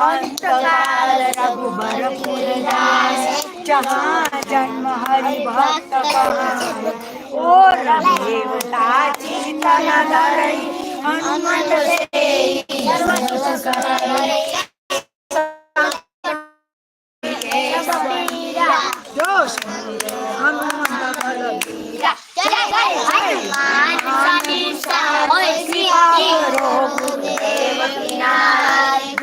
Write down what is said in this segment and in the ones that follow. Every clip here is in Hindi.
अंतकाल रघुबर पुरदास जहाँ जन्म हरि भक्त ओ रघुदेवता चिंतन धरई हनुमत से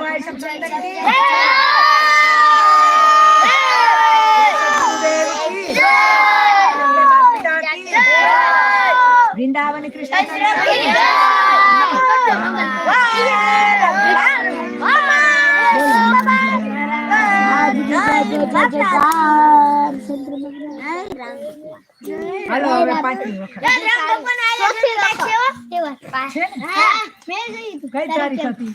भाई सब चंद्र की की की वृंदावन कृष्ण चंद्र હાલો હવે પાંચમી વખત છે ને? કઈ તારીખ હતી?